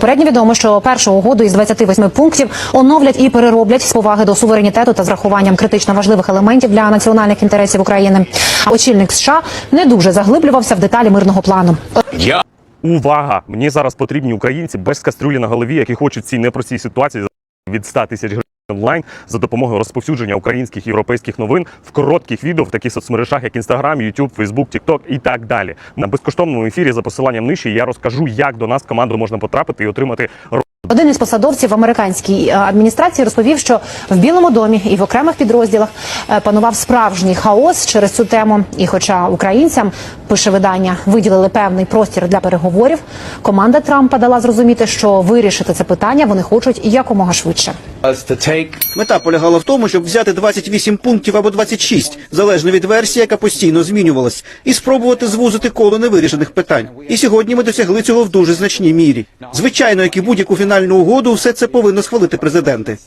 Передньо відомо, що першу угоду із 28 пунктів оновлять і перероблять з поваги до суверенітету та з врахуванням критично важливих елементів для національних інтересів України. А очільник США не дуже заглиблювався в деталі мирного плану. Я увага! Мені зараз потрібні українці без кастрюлі на голові, які хочуть цій непростій ситуації від 100 тисяч гривень онлайн за допомогою розповсюдження українських європейських новин в коротких відео в таких соцмережах, як Instagram, YouTube, Facebook, TikTok і так далі. На безкоштовному ефірі за посиланням нижче я розкажу, як до нас команду можна потрапити і отримати Один із посадовців американській е, адміністрації розповів, що в Білому домі і в окремих підрозділах е, панував справжній хаос через цю тему. І, хоча українцям пише видання, виділили певний простір для переговорів, команда Трампа дала зрозуміти, що вирішити це питання вони хочуть якомога швидше. Мета полягала в тому, щоб взяти 28 пунктів або 26, залежно від версії, яка постійно змінювалась, і спробувати звузити коло невирішених питань. І сьогодні ми досягли цього в дуже значній мірі. Звичайно, як і будь-яку фінальну угоду, все це повинно схвалити президенти.